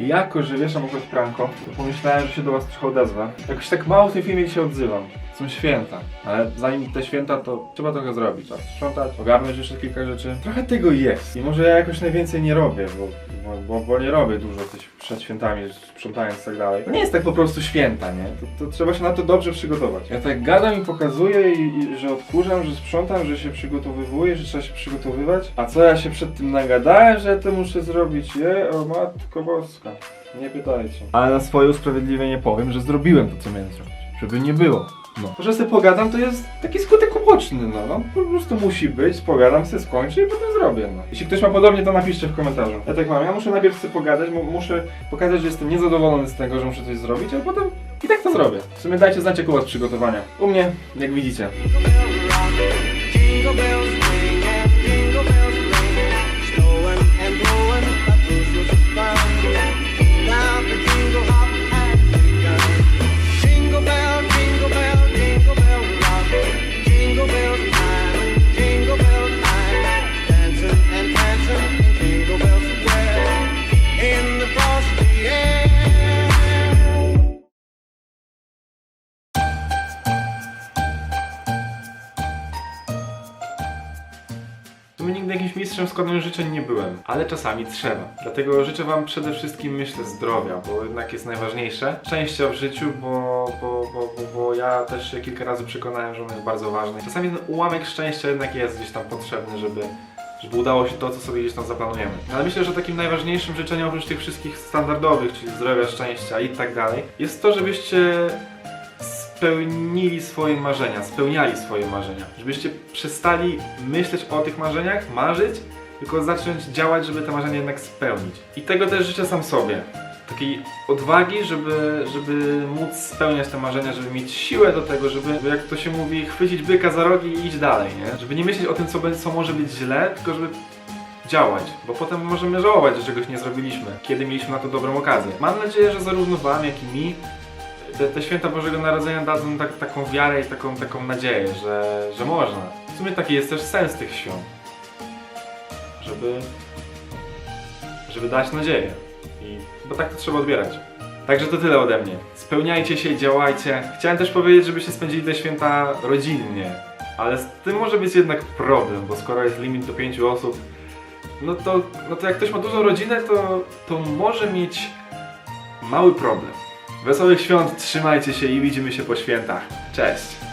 jako, że wieszam ogłoś pranko, to pomyślałem, że się do was trochę odezwę. Jakoś tak mało w tej filmie się odzywam. Są święta, ale zanim te święta, to trzeba trochę zrobić. Trzeba sprzątać, ogarnąć jeszcze kilka rzeczy. Trochę tego jest. I może ja jakoś najwięcej nie robię, bo, bo, bo, bo nie robię dużo coś przed świętami, sprzątając i tak dalej. To nie jest tak po prostu święta, nie? To, to trzeba się na to dobrze przygotować. Ja tak gadam i pokazuję, i, i, że odkurzam, że sprzątam, że się przygotowywuję, że trzeba się przygotowywać. A co ja się przed tym nagadałem, że to muszę zrobić? Je, o matko boska. Nie pytajcie. Ale na swoje usprawiedliwienie powiem, że zrobiłem to, co miałem zrobić. Żeby nie było. No. To, że sobie pogadam, to jest taki skutek uboczny, no. no. Po prostu musi być, pogadam, sobie skończę i potem zrobię, no. Jeśli ktoś ma podobnie, to napiszcie w komentarzu. Ja tak mam, ja muszę najpierw sobie pogadać, mu- muszę pokazać, że jestem niezadowolony z tego, że muszę coś zrobić, a potem i tak to zrobię. W sumie dajcie znać, jak u was przygotowania. U mnie, jak widzicie. Sumie nigdy jakimś mistrzem składania życzeń nie byłem, ale czasami trzeba. Dlatego życzę wam przede wszystkim, myślę, zdrowia, bo jednak jest najważniejsze. Szczęścia w życiu, bo, bo, bo, bo, bo ja też się kilka razy przekonałem, że on jest bardzo ważny. Czasami ten ułamek szczęścia jednak jest gdzieś tam potrzebny, żeby żeby udało się to, co sobie gdzieś tam zaplanujemy. No, Ale myślę, że takim najważniejszym życzeniem oprócz tych wszystkich standardowych, czyli zdrowia, szczęścia i tak dalej, jest to, żebyście spełnili swoje marzenia, spełniali swoje marzenia. Żebyście przestali myśleć o tych marzeniach, marzyć, tylko zacząć działać, żeby te marzenia jednak spełnić. I tego też życzę sam sobie. Takiej odwagi, żeby, żeby móc spełniać te marzenia, żeby mieć siłę do tego, żeby, jak to się mówi, chwycić byka za rogi i iść dalej, nie? Żeby nie myśleć o tym, co, co może być źle, tylko żeby działać, bo potem możemy żałować, że czegoś nie zrobiliśmy, kiedy mieliśmy na to dobrą okazję. Mam nadzieję, że zarówno Wam, jak i mi te, te święta Bożego Narodzenia dadzą tak, taką wiarę i taką, taką nadzieję, że, że można. W sumie taki jest też sens tych świąt. Żeby, żeby dać nadzieję. I, bo tak to trzeba odbierać. Także to tyle ode mnie. Spełniajcie się, działajcie. Chciałem też powiedzieć, żebyście spędzili te święta rodzinnie. Ale z tym może być jednak problem, bo skoro jest limit do 5 osób, no to, no to jak ktoś ma dużą rodzinę, to, to może mieć mały problem. Wesołych świąt, trzymajcie się i widzimy się po świętach. Cześć!